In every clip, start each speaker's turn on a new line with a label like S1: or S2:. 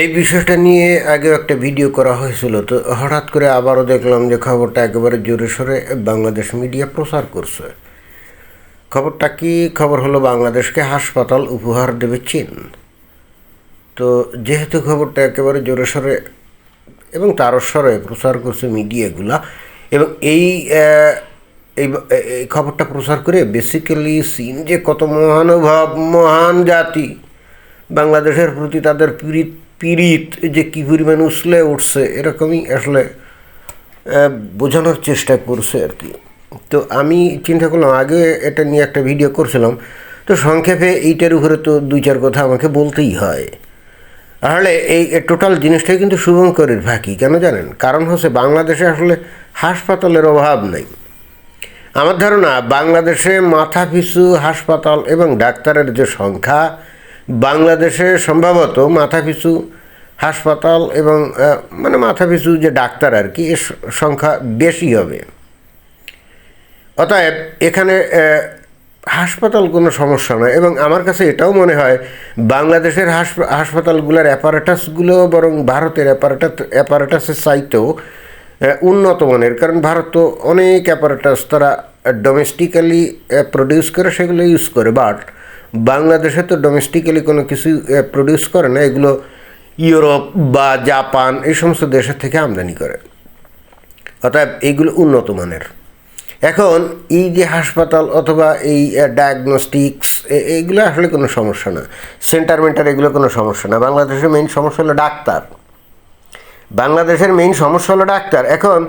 S1: এই বিষয়টা নিয়ে আগেও একটা ভিডিও করা হয়েছিল, তো হঠাৎ করে আবারও দেখলাম যে খবরটা একেবারে জোরে সোরে বাংলাদেশ মিডিয়া প্রচার করছে। খবরটা কি? খবর হলো বাংলাদেশকে হাসপাতাল উপহার দেবে চীন। তো যেহেতু খবরটা একেবারে জোরে সোরে এবং তারস্বরে প্রচার করছে মিডিয়াগুলা এবং এই এই খবরটা প্রচার করে বেসিক্যালি চীন যে কত মহানুভব, মহান জাতি, বাংলাদেশের প্রতি তাদের পীড়িত পীড়িত যে কী পরিমাণ উছলে উঠছে, এরকমই আসলে বোঝানোর চেষ্টা করছে আর কি। তো আমি চিন্তা করলাম, আগে এটা নিয়ে একটা ভিডিও করছিলাম, তো সংক্ষেপে এইটার উপরে তো দুই চার কথা আমাকে বলতেই হয়। তাহলে এই টোটাল জিনিসটাই কিন্তু শুভঙ্করের ফাঁকি, কেন জানেন? কারণ হচ্ছে বাংলাদেশে আসলে হাসপাতালের অভাব নেই। আমার ধারণা, বাংলাদেশে মাথা পিছু হাসপাতাল এবং ডাক্তারের যে সংখ্যা বাংলাদেশে সম্ভবত মাথা পিছু হাসপাতাল এবং মানে মাথা পিছু যে ডাক্তার আর কি, এর সংখ্যা বেশি হবে। অতএব এখানে হাসপাতাল কোনো সমস্যা নয় এবং আমার কাছে এটাও মনে হয় বাংলাদেশের হাসপ- হাসপাতালগুলোর অ্যাপারেটাসগুলো বরং ভারতের অ্যাপারেটাস অ্যাপারেটাসের চাইতেও উন্নত মানের। কারণ ভারত তো অনেক অ্যাপারেটাস তারা ডোমেস্টিক্যালি প্রডিউস করে, সেগুলো ইউজ করে। বাট বাংলাদেশে তো ডোমেস্টিক্যালি কোনো কিছু প্রডিউস করে না, এগুলো ইউরোপ বা জাপান, এই সমস্ত দেশের থেকে আমদানি করে। অতএব এইগুলো উন্নত মানের। এখন এই যে হাসপাতাল অথবা এই ডায়াগনস্টিক্স এইগুলো আসলে কোনো সমস্যা না। সেন্টার মেন্টার এগুলো কোনো সমস্যা না। বাংলাদেশের মেইন সমস্যা হলো ডাক্তার। বাংলাদেশের মেইন সমস্যা হলো ডাক্তার। এখন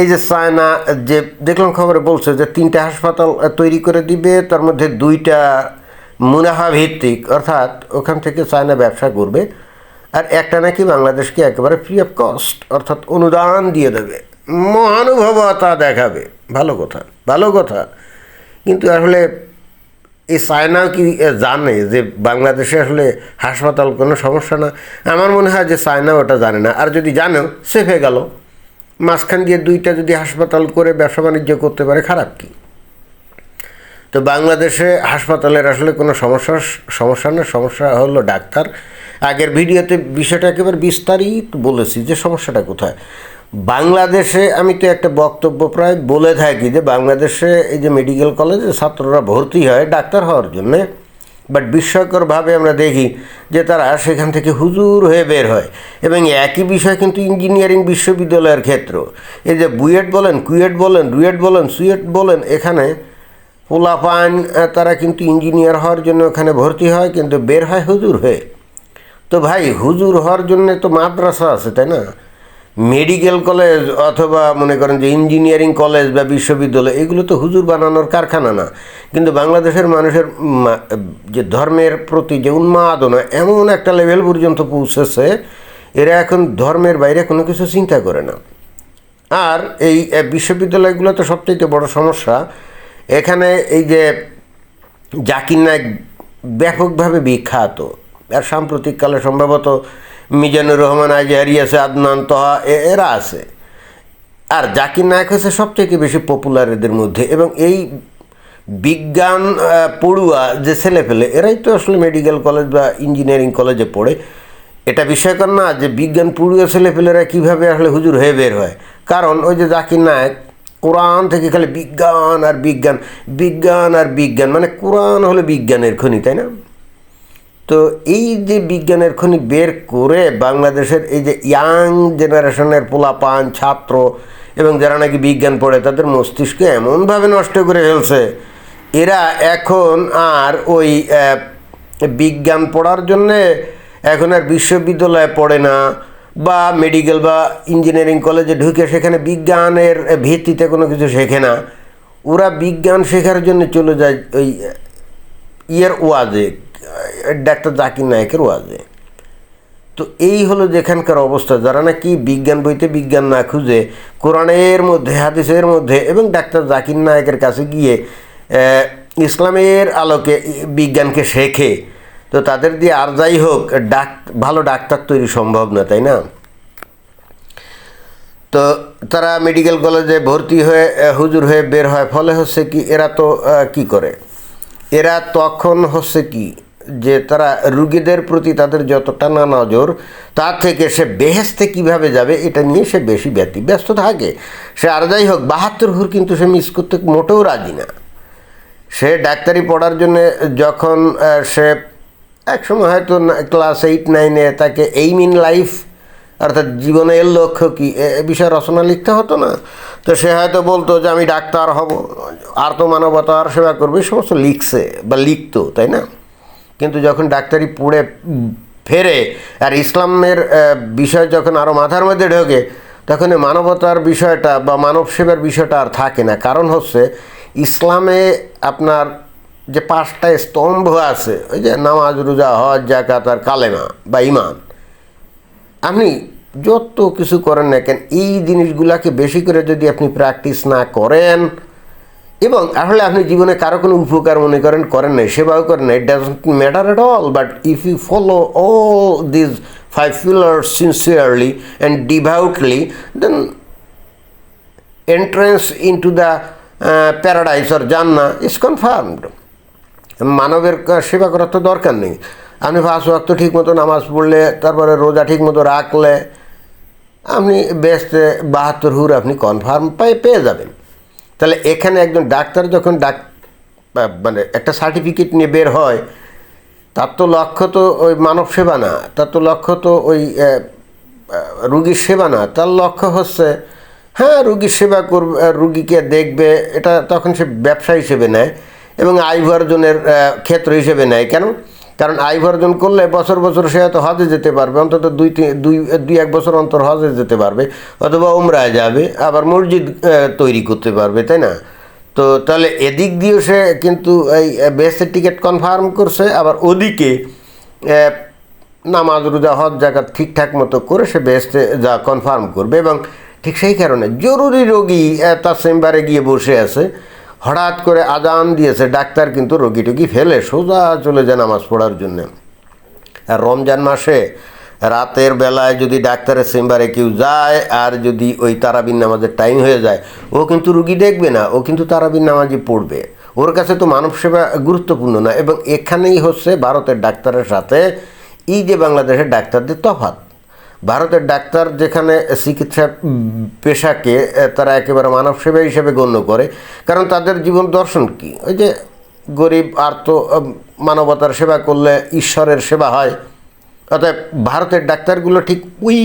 S1: এই যে চায়না যে, দেখলাম খবরে বলছে যে তিনটা হাসপাতাল তৈরি করে দিবে, তার মধ্যে দুইটা মুনাফা ভিত্তিক অর্থাৎ ওখান থেকে চায়না ব্যবসা করবে, আর একটা নাকি বাংলাদেশকে একেবারে ফ্রি অফ কস্ট অর্থাৎ অনুদান দিয়ে দেবে। মহানুভবতা দেখাবে। ভালো কথা ভালো কথা। কিন্তু আসলে এই চায়নাও কি জানে যে বাংলাদেশে আসলে হাসপাতাল কোনো সমস্যা না? আমার মনে হয় যে চায়না ওটা জানে না। আর যদি জানেও, সেফে গেল। মাঝখান দিয়ে দুইটা যদি হাসপাতাল করে ব্যবসা বাণিজ্য করতে পারে, খারাপ কি? তো বাংলাদেশে হাসপাতালের আসলে কোনো সমস্যা সমস্যা না, সমস্যা হলো ডাক্তার। আগের ভিডিওতে বিষয়টা একেবারে বিস্তারিত বলেছি যে সমস্যাটা কোথায়। বাংলাদেশে আমি তো একটা বক্তব্য প্রায় বলে থাকি যে বাংলাদেশে এই যে মেডিকেল কলেজে ছাত্ররা ভর্তি হয় ডাক্তার হওয়ার জন্যে। বাট বিস্ময়করভাবে আমরা দেখি যে তারা সেখান থেকে হুজুর হয়ে বের হয়। এবং একই বিষয় কিন্তু ইঞ্জিনিয়ারিং বিশ্ববিদ্যালয়ের ক্ষেত্র। এই যে বুয়েট বলেন, কুয়েট বলেন, রুয়েট বলেন, সুয়েট বলেন, এখানে পোলাপান তারা কিন্তু ইঞ্জিনিয়ার হওয়ার জন্য ওখানে ভর্তি হয়, কিন্তু বের হয় হুজুর হয়ে। তো ভাই, হুজুর হওয়ার জন্য তো মাদ্রাসা আছে, তাই না? মেডিকেল কলেজ অথবা মনে করেন যে ইঞ্জিনিয়ারিং কলেজ বা বিশ্ববিদ্যালয়, এগুলো তো হুজুর বানানোর কারখানা না। কিন্তু বাংলাদেশের মানুষের যে ধর্মের প্রতি যে উন্মাদনা, এমন একটা লেভেল পর্যন্ত পৌঁছেছে, এরা এখন ধর্মের বাইরে কোনো কিছু চিন্তা করে না। আর এই বিশ্ববিদ্যালয়গুলো তো সবথেকে বড় সমস্যা এখানে এই যে জাকির নায়ক ব্যাপকভাবে বিখ্যাত। আর সাম্প্রতিককালে সম্ভবত মিজানুর রহমান, আজহারি আছে আদনান, তহা এরা আছে। আর জাকির নায়ক হচ্ছে সবথেকে বেশি পপুলার এদের মধ্যে এবং এই বিজ্ঞান পড়ুয়া যে ছেলে পেলে এরাই তো আসলে মেডিকেল কলেজ বা ইঞ্জিনিয়ারিং কলেজে পড়ে। এটা বিষয়কর না যে বিজ্ঞান পড়ুয়া ছেলেপেলেরা কীভাবে আসলে হুজুর হয়ে বের হয়। কারণ ওই যে জাকির নায়ক কোরআন থেকে খালি বিজ্ঞান আর বিজ্ঞান বিজ্ঞান আর বিজ্ঞান মানে কোরআন হলো বিজ্ঞানের খনি, তাই না? তো এই যে বিজ্ঞানের খনি বের করে বাংলাদেশের এই যে ইয়াং জেনারেশনের পোলাপান ছাত্র এবং যারা নাকি বিজ্ঞান পড়ে, তাদের মস্তিষ্ক এমনভাবে নষ্ট করে ফেলছে, এরা এখন আর ওই বিজ্ঞান পড়ার জন্যে এখন আর বিশ্ববিদ্যালয়ে পড়ে না। বা মেডিকেল বা ইঞ্জিনিয়ারিং কলেজে ঢুকে সেখানে বিজ্ঞানের ভিত্তিতে কোনো কিছু শেখে না। ওরা বিজ্ঞান শেখার জন্য চলে যায় ওই ইয়ের ওয়াজে ডাক্তার জাকির নায়কের ওয়াজে তো এই হলো যেখানকার অবস্থা। যারা নাকি বিজ্ঞান বইতে বিজ্ঞান না খুঁজে, কোরআনের মধ্যে, হাদিসের মধ্যে এবং ডাক্তার জাকির নায়কের কাছে গিয়ে ইসলামের আলোকে বিজ্ঞানকে শেখে তো তাদের দিয়ে আর যাই হোক, ডাক, ভালো ডাক্তার তৈরি সম্ভব না, তাই না? তো তারা মেডিকেল কলেজে ভর্তি হয়ে হুজুর হয়ে বের হয়। ফলে হচ্ছে কি, এরা তো কি করে? এরা তখন হচ্ছে কি, যে তারা রুগীদের প্রতি তাদের যতটা না নজর তার থেকে সে বেহেস্তে কীভাবে যাবে, এটা নিয়ে সে বেশি ব্যতি, ব্যস্ত থাকে। সে আর যাই হোক, বাহাত্তর হুর কিন্তু সে মিস করতে মোটেও রাজি না। সে ডাক্তারি পড়ার জন্য যখন সে একসময় হয়তো ক্লাস এইট নাইনে তাকে এইম ইন লাইফ অর্থাৎ জীবনের লক্ষ্য কি? এ বিষয়ে রচনা লিখতে হতো না। তো সে হয়তো বলতো যে, আমি ডাক্তার হব আর তো মানবতার সেবা করবে। সমস্ত লিখছে বা লিখতো, তাই না? কিন্তু যখন ডাক্তারি পড়ে ফেরে, আর ইসলামের বিষয় যখন আরও মাথার মধ্যে ঢোকে, তখন মানবতার বিষয়টা বা মানব সেবার বিষয়টা আর থাকে না। কারণ হচ্ছে, ইসলামে আপনার যে পাঁচটা স্তম্ভ আছে, ওই যে নামাজ, রোজা, হজ জাকাত আর কালেমা বা ইমান আপনি যত কিছু করেন না কেন, এই জিনিসগুলাকে বেশি করে যদি আপনি প্র্যাকটিস না করেন, এবং আসলে আপনি জীবনে কারও কোনো উপকার মনে করেন করেন নাই, সেবাও করেন না it doesn't matter at all but if you follow all this five pillars sincerely and devoutly then entrance into the paradise or জান্না ইজ কনফার্মড মানবের সেবা করার তো দরকার নেই। আপনি পাঁচ ওয়াক্ত ঠিক মতো নামাজ পড়লে, তারপরে রোজা ঠিক মতো রাখলে, আপনি বেস্ট বাহাত্তর হুর আপনি কনফার্ম পাই, পেয়ে যাবেন। তাহলে এখানে একজন ডাক্তার যখন ডাক মানে একটা সার্টিফিকেট নিয়ে বের হয়, তার তো লক্ষ্য তো ওই মানব সেবা না, তার তো লক্ষ্য তো ওই রুগীর সেবা না। তার লক্ষ্য হচ্ছে হ্যাঁ রুগীর সেবা করবে, রুগীকে দেখবে, এটা তখন সে ব্যবসা হিসেবে নেয়। এবং আয় ক্ষেত্র হিসেবে নেয়। কেন? কারণ আয় উপার্জন করলে বছর বছর সে হয়তো হজে যেতে পারবে, অন্তত দুই দুই দুই এক বছর অন্তর হজে যেতে পারবে, অথবা উমরায় যাবে, আবার মসজিদ তৈরি করতে পারবে, তাই না? তো তাহলে এদিক দিয়েও সে কিন্তু এই বেসের টিকিট কনফার্ম করছে, আবার ওদিকে নামাজ, রোজা, হজ জায়গা ঠিকঠাক মতো করে সে বেসতে যা কনফার্ম করবে এবং ঠিক সেই কারণে জরুরি রোগী তার চেম্বারে গিয়ে বসে আছে। হঠাৎ করে আজান দিয়েছে, ডাক্তার কিন্তু রোগী টুগি ফেলে সোজা চলে যায় নামাজ পড়ার জন্যে। আর রমজান মাসে রাতের বেলায় যদি ডাক্তারের চেম্বারে কেউ যায় আর যদি ওই তারাবিন নামাজের টাইম হয়ে যায়, ও কিন্তু রুগী দেখবে না, ও কিন্তু তারাবিন নামাজই পড়বে। ওর কাছে তো মানব সেবা গুরুত্বপূর্ণ না, এবং এখানেই হচ্ছে ভারতের ডাক্তারের সাথে এই যে বাংলাদেশের ডাক্তারদের তফাৎ। ভারতের ডাক্তার যেখানে চিকিৎসা পেশাকে তারা একেবারে মানব সেবা হিসেবে গণ্য করে। কারণ তাদের জীবন দর্শন কি? ওই যে গরিব আর তো মানবতার সেবা করলে ঈশ্বরের সেবা হয়। অর্থাৎ ভারতের ডাক্তারগুলো ঠিক ওই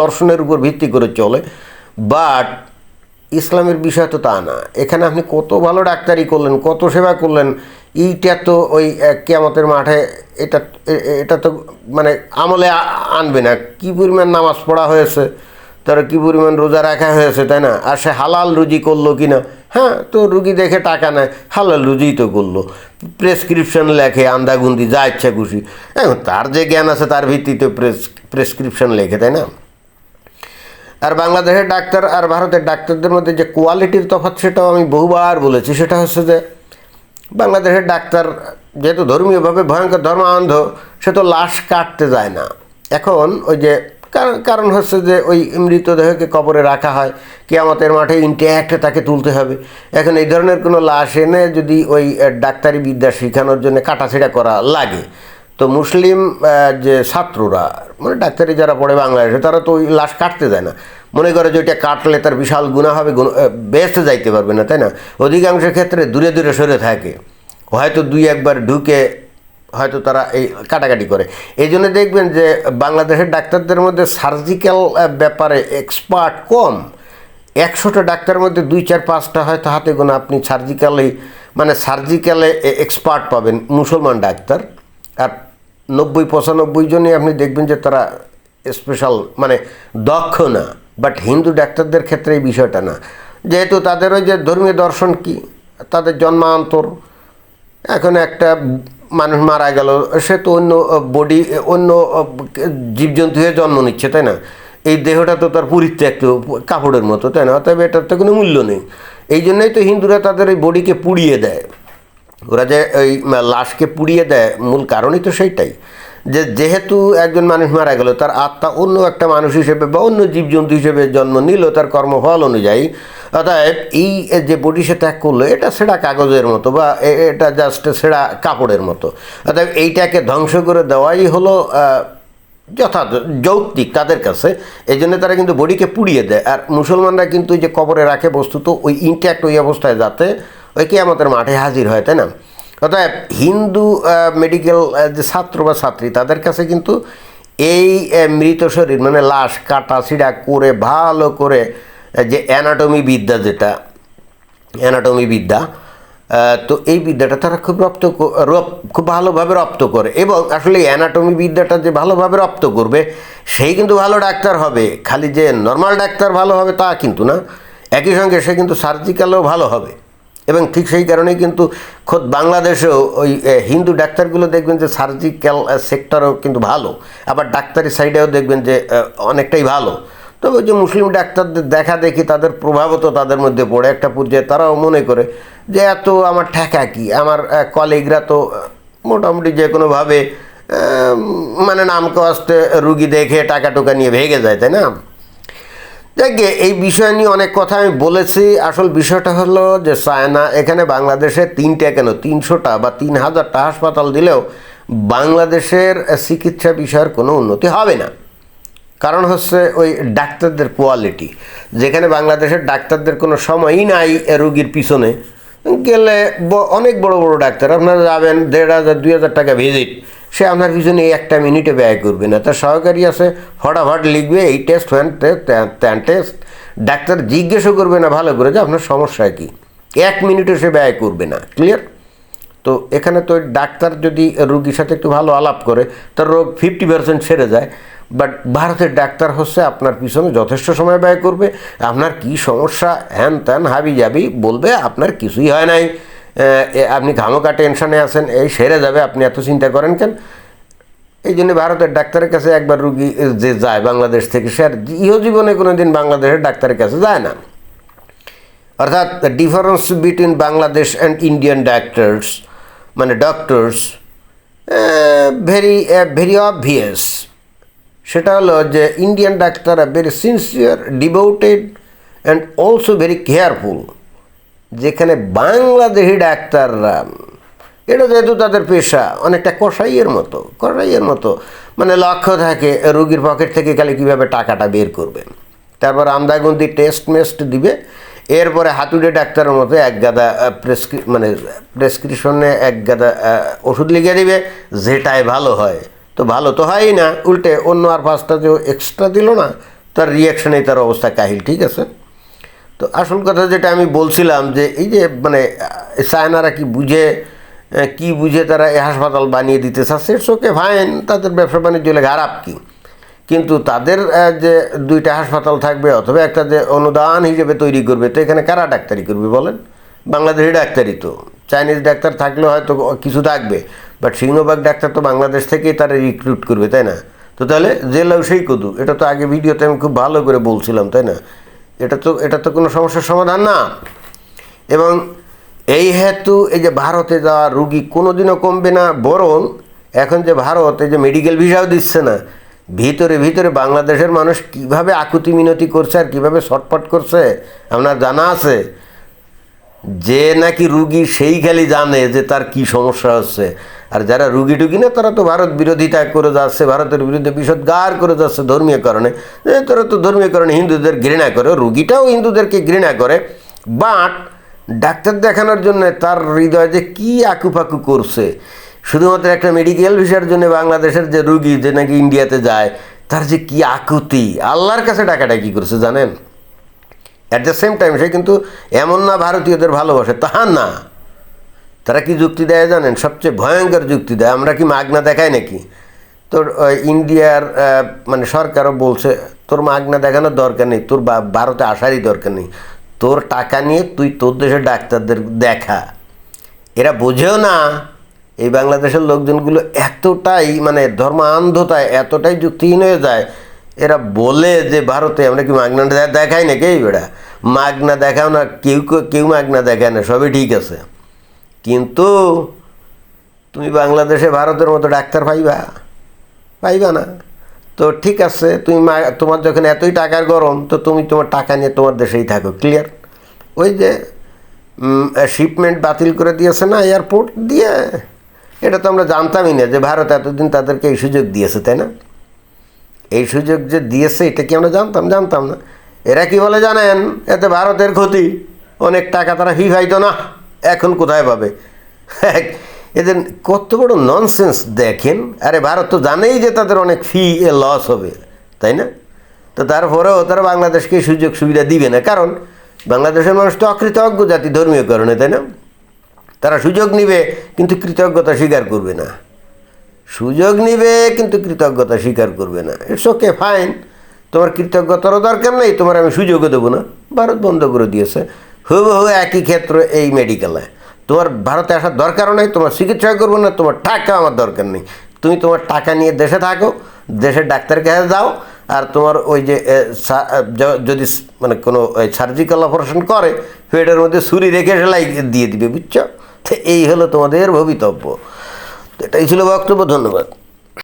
S1: দর্শনের উপর ভিত্তি করে চলে। বাট ইসলামের বিষয় তো তা না। এখানে আপনি কত ভালো ডাক্তারি করলেন, কত সেবা করলেন, এইটা তো ওই কেয়ামতের মাঠে এটা এটা তো মানে আমলে আনবে না। কী পরিমাণ নামাজ পড়া হয়েছে, তার কী পরিমাণ রোজা রাখা হয়েছে, তাই না? আর সে হালাল রুজি করল কি না? হ্যাঁ তো রুগী দেখে টাকা নেয়, হালাল রুজিই তো করল। প্রেসক্রিপশন লেখে, আন্দাগুন্দি, যা ইচ্ছা খুশি। এখন তার যে জ্ঞান আছে, তার ভিত্তিতে প্রেস, প্রেসক্রিপশন লেখে, তাই না? আর বাংলাদেশের ডাক্তার আর ভারতের ডাক্তারদের মধ্যে যে কোয়ালিটির তফাৎ, সেটাও আমি বহুবার বলেছি। সেটা হচ্ছে যে বাংলাদেশের ডাক্তার যেহেতু ধর্মীয়ভাবে ভয়ঙ্কর ধর্মান্ধ, সে তো লাশ কাটতে যায় না। এখন ওই যে কারণ হচ্ছে যে ওই মৃতদেহকে কবরে রাখা হয়, কেয়ামতের মাঠে ইন্ট্যাক্ট তাকে তুলতে হবে। এখন এই ধরনের কোনো লাশ এনে যদি ওই ডাক্তারি বিদ্যা শেখানোর জন্য কাটাছেড়া করা লাগে তো মুসলিম যে ছাত্ররা মানে ডাক্তারি যারা পড়ে বাংলাদেশে, তারা তো ওই লাশ কাটতে দেয় না। মনে করে যে ওইটা কাটলে তার বিশাল গুণা হবে বেস্ট যাইতে পারবে না, তাই না? অধিকাংশ ক্ষেত্রে দূরে দূরে সরে থাকে। হয়তো দুই একবার ঢুকে হয়তো তারা এই কাটাকাটি করে। এই জন্য দেখবেন যে বাংলাদেশের ডাক্তারদের মধ্যে সার্জিক্যাল ব্যাপারে এক্সপার্ট কম। একশোটা ডাক্তারের মধ্যে দুই চার পাঁচটা হয়তো হাতে গোনা আপনি সার্জিক্যালি মানে সার্জিক্যালে এক্সপার্ট পাবেন মুসলমান ডাক্তার। আর নব্বই পঁচানব্বই জনই আপনি দেখবেন যে তারা স্পেশাল মানে দক্ষ না বাট হিন্দু ডাক্তারদের ক্ষেত্রে এই বিষয়টা না। যেহেতু তাদের ওই যে ধর্মীয় দর্শন কি? তাদের জন্মান্তর। এখন একটা মানুষ মারা গেল, সে তো অন্য বডি অন্য জীবজন্তু হয়ে জন্ম নিচ্ছে, তাই না? এই দেহটা তো তার পরিত্যক্ত কাপড়ের মতো, তাই না? তবে এটার তো কোনো মূল্য নেই। এই জন্যই তো হিন্দুরা তাদের এই বডিকে পুড়িয়ে দেয়। ওরা যে ওই লাশকে পুড়িয়ে দেয়, মূল কারণই তো সেইটাই। যে যেহেতু একজন মানুষ মারা গেল, তার আত্মা অন্য একটা মানুষ হিসেবে বা অন্য জীবজন্তু হিসেবে জন্ম নিল, তার কর্মফল অনুযায়ী। অতএব এই যে বডি সে ত্যাগ করল, এটা সেটা কাগজের মতো বা এটা জাস্ট সেটা কাপড়ের মতো। অতএব এইটাকে ধ্বংস করে দেওয়াই হলো যথার্থ যৌক্তিক তাদের কাছে। এই জন্য তারা কিন্তু বডিকে পুড়িয়ে দেয়। আর মুসলমানরা কিন্তু যে কবরে রাখে বস্তুত, ওই ইনট্যাক্ট ওই অবস্থায় যাতে ওই কেয়ামতের মাঠে হাজির হয়, তাই না? অতএব হিন্দু মেডিকেল যে ছাত্র বা ছাত্রী, তাদের কাছে কিন্তু এই মৃত শরীর মানে লাশ কাটা ছিঁড়া করে ভালো করে যে অ্যানাটমি বিদ্যা যেটা অ্যানাটমি বিদ্যা তো এই বিদ্যাটা তারা খুব রপ্ত খুব ভালোভাবে রপ্ত করে এবং আসলে অ্যানাটমি বিদ্যাটা যে ভালোভাবে রপ্ত করবে, সেই কিন্তু ভালো ডাক্তার হবে। খালি যে নর্মাল ডাক্তার ভালো হবে তা কিন্তু না। একই সঙ্গে সে কিন্তু সার্জিক্যালও ভালো হবে। এবং ঠিক সেই কারণেই কিন্তু খোদ বাংলাদেশেও ওই হিন্দু ডাক্তারগুলো দেখবেন যে সার্জিক্যাল সেক্টরও কিন্তু ভালো। আবার ডাক্তারি সাইডেও দেখবেন যে অনেকটাই ভালো। তবে যে মুসলিম ডাক্তারদের দেখা দেখি তাদের প্রভাবও তো তাদের মধ্যে পড়ে একটা পর্যায়ে। তারাও মনে করে যে এত আমার ঠেকা কি? আমার কলিগরা তো মোটামুটি যে কোনোভাবে মানে নামকে আসতে রুগী দেখে টাকা টোকা নিয়ে ভেগে যায়, তাই না? দেখে এই বিষয় নিয়ে অনেক কথা আমি বলেছি। আসল বিষয়টা হলো যে চায়না এখানে বাংলাদেশে তিনটা কেন? তিনশোটা বা তিন হাজারটা হাসপাতাল দিলেও বাংলাদেশের চিকিৎসা বিষয়ের কোনো উন্নতি হবে না। কারণ হচ্ছে ওই ডাক্তারদের কোয়ালিটি। যেখানে বাংলাদেশের ডাক্তারদের কোনো সময়ই নাই রুগীর পিছনে। গেলে অনেক বড় বড় ডাক্তার। আপনারা যাবেন দেড় হাজার, দুই হাজার টাকা ভিজিট। সে আপনার পিছনে এই একটা মিনিটে ব্যয় করবে না। তার সহকারী আছে ফটাফট লিখবে, এই টেস্ট ফ্যান ত্যান টেস্ট ডাক্তার জিজ্ঞেসও করবে না ভালো করে যে আপনার সমস্যা কী। এক মিনিটে সে ব্যয় করবে না। ক্লিয়ার তো এখানে তো ডাক্তার যদি রুগীর সাথে একটু ভালো আলাপ করে, তার রোগ ফিফটি পার্সেন্ট সেরে যায়। বাট ভারতের ডাক্তার হচ্ছে আপনার পিছনে যথেষ্ট সময় ব্যয় করবে। আপনার কি সমস্যা, হ্যান ত্যান হাবি যাবি বলবে, আপনার কিছুই হয় নাই। আপনি ঘামোকা টেনশনে আছেন, এই সেরে যাবে, আপনি এত চিন্তা করেন কেন? এই জন্য ভারতের ডাক্তারের কাছে একবার রুগী যে যায় বাংলাদেশ থেকে, সে আর ইহ জীবনে কোনো দিন বাংলাদেশের ডাক্তারের কাছে যায় না। অর্থাৎ difference between Bangladesh and Indian doctors মানে ডক্টরস ভেরি ভেরি অবভিয়াস সেটা হলো যে Indian doctor R very sincere devoted and also very careful যেখানে বাংলাদেশি ডাক্তাররা, এটা যেহেতু তাদের পেশা, অনেকটা কষাইয়ের মতো কষাইয়ের মতো মানে লক্ষ্য থাকে রুগীর পকেট থেকে খালি কীভাবে টাকাটা বের করবে। তারপর আমদাগুন্দি টেস্ট মেস্ট দিবে, এরপরে হাতুড়ে ডাক্তারের মতো এক গাদা প্রেসক্রি মানে প্রেসক্রিপশনে এক গাদা ওষুধ লিখে দিবে, যেটাই ভালো হয়। তো ভালো তো হয়ই না, উল্টে অন্য আর পাঁচটা যে এক্সট্রা দিল না, তার রিয়াকশনেই তার অবস্থা কাহিল, ঠিক আছে? তো আসল কথা যেটা আমি বলছিলাম যে এই যে মানে চায়নারা কি বুঝে কি বুঝে তারা এই হাসপাতাল বানিয়ে দিতে চাচ্ছে ইটস ওকে ফাইন তাদের ব্যবসা বাণিজ্য হলে খারাপ কি? কিন্তু তাদের যে দুইটা হাসপাতাল থাকবে অথবা একটা যে অনুদান হিসেবে তৈরি করবে, তো এখানে কারা ডাক্তারি করবে বলেন? বাংলাদেশি ডাক্তারই তো। চাইনিজ ডাক্তার থাকলে হয়তো কিছু থাকবে বাট সিংহবাগ ডাক্তার তো বাংলাদেশ থেকেই তারা রিক্রুট করবে, তাই না? তো তাহলে লাউ সেই কদু। এটা তো আগে ভিডিওতে আমি খুব ভালো করে বলছিলাম, তাই না? এটা তো এটা তো কোনো সমস্যার সমাধান না। এবং এই হেতু, এই যে ভারতে যাওয়া রুগী কোনোদিনও কমবে না, বরং এখন যে ভারত, এই যে মেডিকেল ভিসাও দিচ্ছে না, ভিতরে ভিতরে বাংলাদেশের মানুষ কীভাবে আকুতি মিনতি করছে আর কীভাবে ছটপট করছে, আপনার জানা আছে? যে নাকি রুগী সেই খালি জানে যে তার কি সমস্যা হচ্ছে। আর যারা রুগী টুগি না, তারা তো ভারত বিরোধিতা করে যাচ্ছে, ভারতের বিরুদ্ধে বিষদগার করে যাচ্ছে ধর্মীয় কারণে। তারা তো ধর্মীয় কারণে হিন্দুদের ঘৃণা করে, রুগীটাও হিন্দুদেরকে ঘৃণা করে। বাট ডাক্তার দেখানোর জন্য তার হৃদয় যে কী আকুপাকু করছে, শুধুমাত্র একটা মেডিকেল ভিসার জন্য বাংলাদেশের যে রুগী যে নাকি ইন্ডিয়াতে যায়, তার যে কি আকুতি, আল্লাহর কাছে টাকাটা কী করছে, জানেন? অ্যাট দ্য সেম টাইম সে কিন্তু এমন না ভারতীয়দের ভালোবাসে তাহা না। তারা কি যুক্তি দেয় জানেন? সবচেয়ে ভয়ঙ্কর যুক্তি দেয়। আমরা কি মাগনা দেখাই নাকি? তোর ইন্ডিয়ার মানে সরকারও বলছে, তোর মাগনা দেখানোর দরকার নেই, তোর ভারতে আসারই দরকার নেই। তোর টাকা নিয়ে তুই তোর দেশের ডাক্তারদের দেখা। এরা বোঝেও না এই বাংলাদেশের লোকজনগুলো এতটাই মানে ধর্মান্ধতায় এতটাই যুক্তিহীন হয়ে যায়। এরা বলে যে ভারতে আমরা কি মাগনা দেখাই না কেই বেড়া। মাগনা দেখাও না, কেউ কেউ- কেউ মাগনা দেখায় না, সবই ঠিক আছে। কিন্তু তুমি বাংলাদেশে ভারতের মতো ডাক্তার পাইবা? পাইবা না। তো ঠিক আছে, তুমি মা- তোমার যখন এতই টাকার গরম, তো তুমি তোমার টাকা নিয়ে তোমার দেশেই থাকো ক্লিয়ার ওই যে শিপমেন্ট বাতিল করে দিয়েছে না এয়ারপোর্ট দিয়ে? এটা তো আমরা জানতামই না যে ভারত এতদিন তাদেরকে এই সুযোগ দিয়েছে, তাই না? এই সুযোগ যে দিয়েছে, এটা কি আমরা জানতাম? জানতাম না। এরা কি বলে জানেন? এতে ভারতের ক্ষতি। অনেক টাকা তারা হি খাইতো না। এখন কোথায় পাবে? এদের কত বড় ননসেন্স দেখেন। আরে, ভারত তো জানেই যে তাদের অনেক ফি এ লস হবে, তাই না? তো তারপরেও তারা বাংলাদেশকে সুযোগ সুবিধা দিবে না। কারণ বাংলাদেশের মানুষ তো অকৃতজ্ঞ জাতি, ধর্মীয় কারণে, তাই না? তারা সুযোগ নিবে, কিন্তু কৃতজ্ঞতা স্বীকার করবে না। সুযোগ নিবে, কিন্তু কৃতজ্ঞতা স্বীকার করবে না। ইটস ওকে ফাইন তোমার কৃতজ্ঞতারও দরকার নেই, তোমার আমি সুযোগও দেবো না। ভারত বন্ধ করে দিয়েছে। হুবহু একই ক্ষেত্র এই মেডিকেলে তোমার ভারতে আসার দরকারও নেই, তোমার চিকিৎসা করব না, তোমার টাকা আমার দরকার নেই। তুমি তোমার টাকা নিয়ে দেশে থাকো, দেশের ডাক্তারের কাছে যাও আর তোমার ওই যে যদি মানে কোনো সার্জিক্যাল অপারেশন করে, পেটের মধ্যে ছুরি রেখে সেলাই দিয়ে দিবে, বুঝছ? তো এই হলো তোমাদের ভবিতব্য। এটাই ছিল বক্তব্য, ধন্যবাদ।